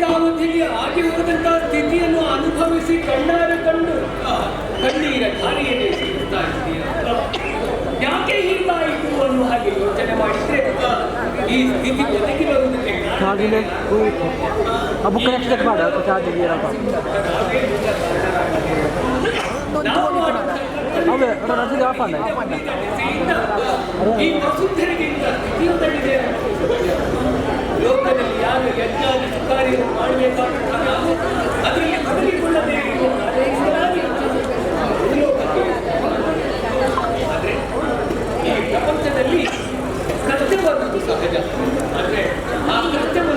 ಕಾಲದಲ್ಲಿ ಆಗಿ ಹೋದಂತಹ ಸ್ಥಿತಿಯನ್ನು ಅನುಭವಿಸಿ ಕಣ್ಣಾರ ಕಂಡು ಕಣ್ಣೀರ ಖಾಲಿಯಲ್ಲಿ ಸಿಗುತ್ತಾ ಇದ್ದೀರಾ ಯಾಕೆ ಹೀಗಾಯಿತು ಅನ್ನೋ ಹಾಗೆ ಯೋಚನೆ ಮಾಡಿದ್ರೆ ಈ ಸ್ಥಿತಿ ಬದುಕಿ ಬರುವುದಕ್ಕೆ ನಾವು ಈ ವಸುಂಧರಿಗೆ ತೀರ್ಥಳಿದೆ ಲೋಕದಲ್ಲಿ ಯಾರು ಯಜ್ಞ ಸುಖಾರಿಯನ್ನು ಮಾಡಬೇಕಾಗುತ್ತಾಗ ಅದರಲ್ಲಿ ಬದಲಿಕೊಳ್ಳದೆ ಆದರೆ ಈ ಪ್ರಪಂಚದಲ್ಲಿ ಕರ್ತವ್ಯವಾದದ್ದು ಸಹಜ ಆದರೆ ಆ ಕರ್ತವ್ಯ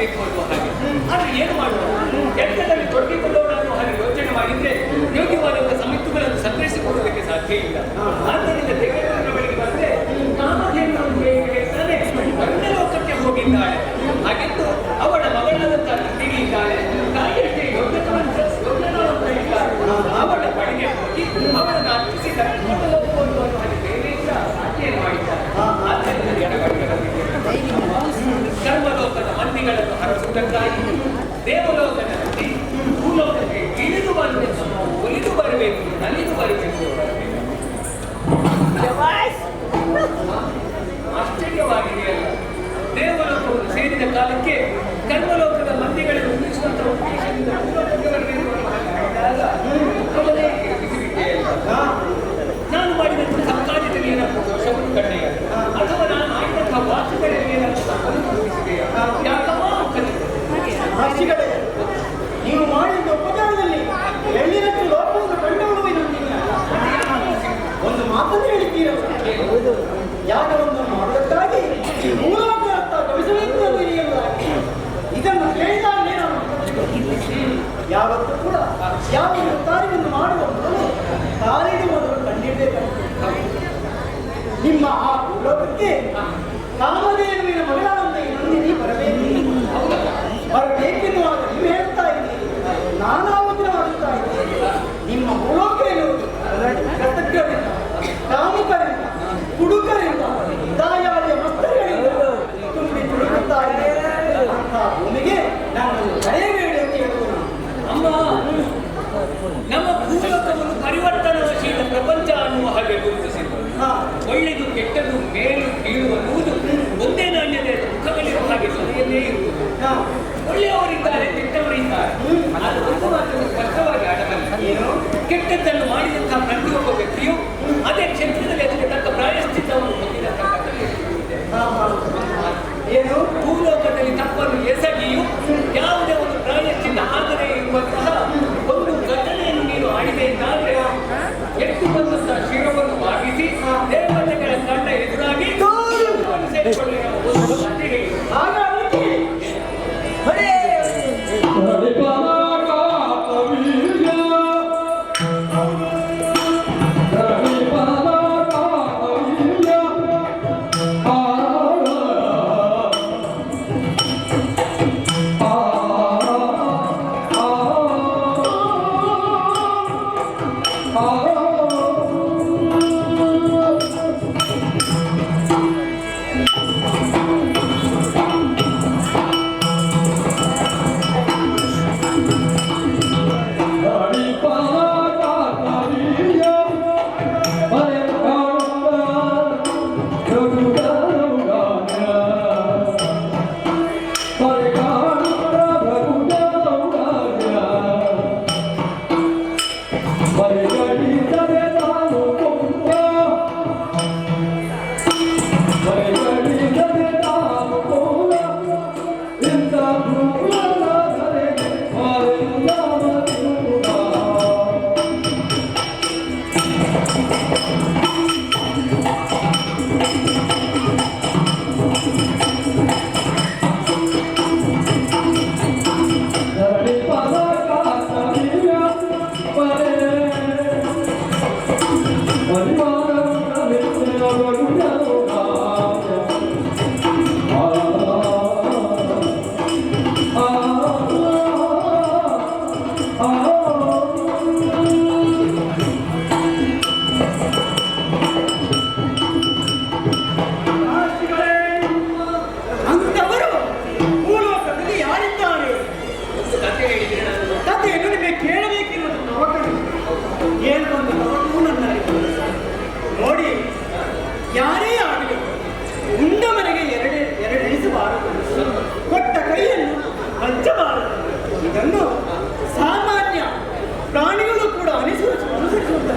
ಆಗಬೇಕು ಅನ್ನುವ ಹಾಗೆ. ಆದರೆ ಏನು ಮಾಡುವ ಕೆಲಸದಲ್ಲಿ ತೊಡಗಿಕೊಳ್ಳೋಣ ಅನ್ನೋ ಹಾಗೆ ಯೋಚನೆ ಮಾಡಿದರೆ ಯೋಗ್ಯವಾದಂಥ ಸಮೀಕ್ಷೆಗಳನ್ನು ಸಂಗ್ರಹಿಸಿಕೊಳ್ಳೋದಕ್ಕೆ ಸಾಧ್ಯ ಇಲ್ಲ. ಕಾಲಕ್ಕೆ ಕರ್ಮಲೋಕದ ಮಂದಿಗಳನ್ನು ಉಳಿಸುವಂತಹ ಉದ್ದೇಶದಿಂದ ನಾನು ಮಾಡಿದಂತಹ ಸಂಕಾಜದಲ್ಲಿ ಏನಾದರೂ ಅಥವಾ ನಾನು ಆಡಿದಂತಹ ವಾಚುಗಳಲ್ಲಿ ಏನಾದರೂ ನೀವು ಮಾಡಿದ ಉಪಕಾರದಲ್ಲಿ ಎಳ್ಳಿನಷ್ಟು ಲೋಕವನ್ನು ಕಂಡುಕೊಳ್ಳುವ ಒಂದು ಮಾತನ್ನು ಹೇಳಿದ್ದೀರ? ಯಾಕೆ ಒಂದು ಮಾಡೋದಕ್ಕಾಗಿ ಮೂಲ ಯಾವತ್ತೂ ಕೂಡ ಯಾವ ಕಾರ್ಯವನ್ನು ಮಾಡುವ ಮೊದಲು ಕಾಲಿಗೆ ಮೊದಲು ನಿಮ್ಮ ಆ ಲೋಕಕ್ಕೆ ಕಾಮದೇವಿನ ಮಗಳಾದಂತ ನಂದಿನಿ ಬರಬೇಕು. ಬರಬೇಕೆನ್ನುವ ನೀವು ಹೇಳ್ತಾ ಇದ್ದೀರಿ. ನಾನಾವಚನ ಮಾಡುತ್ತಾ ಇದ್ದೀರಿ ನಿಮ್ಮ ಮೂಲೋಕ ಏನು ಕರ್ತವ್ಯವಿಲ್ಲ ಕಾಮುಕರಿಂದ, ಕುಡುಕರಿಂದ ಕೆಟ್ಟದ್ದನ್ನು ಮಾಡಿದಂತಹ ಪ್ರತಿಯೊಬ್ಬ ವ್ಯಕ್ತಿಯು ಅದೇ ಕ್ಷೇತ್ರದಲ್ಲಿ ಅದಕ್ಕೆ ತಕ್ಕ ಪ್ರಾಯಶ್ಚಿತ್ತವನ್ನು ಏನು? ಭೂಲೋಕದಲ್ಲಿ ತಪ್ಪನ್ನು ಎಸಗಿಯು ಯಾವುದೇ ಒಂದು ಪ್ರಾಯಶ್ಚಿತ್ತ ಆಗದೆ ಇರುವಂತಹ ಒಂದು ಘಟನೆಯನ್ನು ನೀನು ಆಡಿದೆ ಎಂದಾದ್ರೆ ಎಟ್ಟು ಬಂದಂತಹ ಶಿರವನ್ನು ಭಾಗಿಸಿ ದೇವತೆಗಳ ಕಂಡ ಎದುರಾಗಿ ಸೇರಿಕೊಳ್ಳಿ யாரு